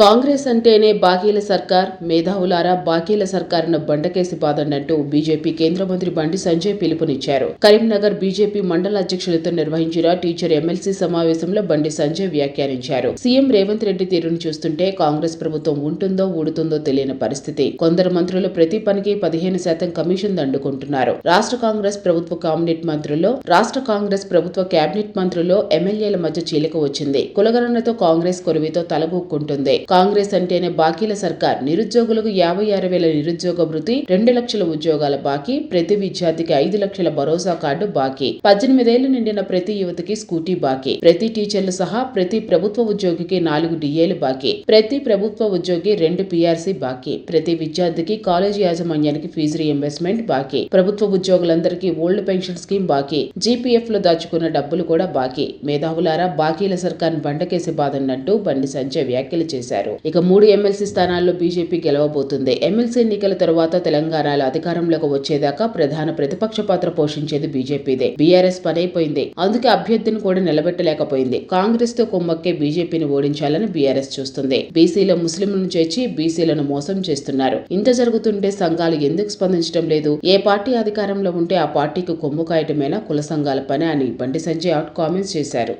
కాంగ్రెస్ అంటేనే బాకీల సర్కార్ మేధావులారా బాకీల సర్కారును బండకేసి బాదండంటూ బీజేపీ కేంద్ర మంత్రి బండి సంజయ్ పిలుపునిచ్చారు. కరీంనగర్ బీజేపీ మండల అధ్యక్షులతో నిర్వహించిన టీచర్ ఎమ్మెల్సీ సమావేశంలో బండి సంజయ్ వ్యాఖ్యానించారు. సీఎం రేవంత్ రెడ్డి తీరును చూస్తుంటే కాంగ్రెస్ ప్రభుత్వం ఉంటుందో ఊడుతుందో తెలియని పరిస్థితి. కొందరు మంత్రులు ప్రతి పనికి పదిహేను శాతం కమిషన్ దండుకుంటున్నారు. రాష్ట్ర కాంగ్రెస్ ప్రభుత్వ కేబినెట్ మంత్రుల్లో రాష్ట్ర కాంగ్రెస్ ప్రభుత్వ కేబినెట్ మంత్రుల్లో ఎమ్మెల్యేల మధ్య చీలిక వచ్చింది. కులగణనతో కాంగ్రెస్ కొరివితో తలగొక్కుంటుంది. కాంగ్రెస్ అంటేనే బాకీల సర్కార్. నిరుద్యోగులకు యాభై ఆరు వేల నిరుద్యోగ వృత్తి రెండు లక్షల ఉద్యోగాల బాకీ ప్రతి విద్యార్థికి ఐదు లక్షల భరోసా కార్డు బాకీ. పద్దెనిమిదేళ్ళు నిండిన ప్రతి యువతికి స్కూటీ బాకీ. ప్రతి టీచర్లు సహా ప్రతి ప్రభుత్వ ఉద్యోగికి నాలుగు డిఏలు బాకీ. ప్రతి ప్రభుత్వ ఉద్యోగి రెండు పీఆర్సీ బాకీ. ప్రతి విద్యార్థికి కాలేజీ యాజమాన్యానికి ఫీజు రీఎంబర్స్మెంట్ బాకీ. ప్రభుత్వ ఉద్యోగులందరికీ ఓల్డ్ పెన్షన్ స్కీమ్ బాకీ. జీపీఎఫ్లో దాచుకున్న డబ్బులు కూడా బాకీ. మేధావులారా బాకీల సర్కార్ బండకేసి బాధన్నట్టు బండి సంజయ్ వ్యాఖ్యలు చేశారు. చేశారు. ఇక మూడు ఎమ్మెల్సీ స్థానాల్లో బీజేపీ గెలవబోతుంది. ఎమ్మెల్సీ ఎన్నికల తరువాత తెలంగాణలో అధికారంలోకి వచ్చేదాకా ప్రధాన ప్రతిపక్ష పాత్ర పోషించేది బీజేపీదే. బీఆర్ఎస్ పనైపోయింది. అందుకే అభ్యర్థిని కూడా నిలబెట్టలేకపోయింది. కాంగ్రెస్తో కుమ్మక్కే బీజేపీని ఓడించాలని బీఆర్ఎస్ చూస్తుంది. బీసీలో ముస్లింలను చేర్చి బీసీలను మోసం చేస్తున్నారు. ఇంత జరుగుతుంటే సంఘాలు ఎందుకు స్పందించడం లేదు? ఏ పార్టీ అధికారంలో ఉంటే ఆ పార్టీకి కొమ్ము కాయటమేనా కుల సంఘాల పని అని బండి సంజయ్ అవుట్ కామెంట్స్ చేశారు.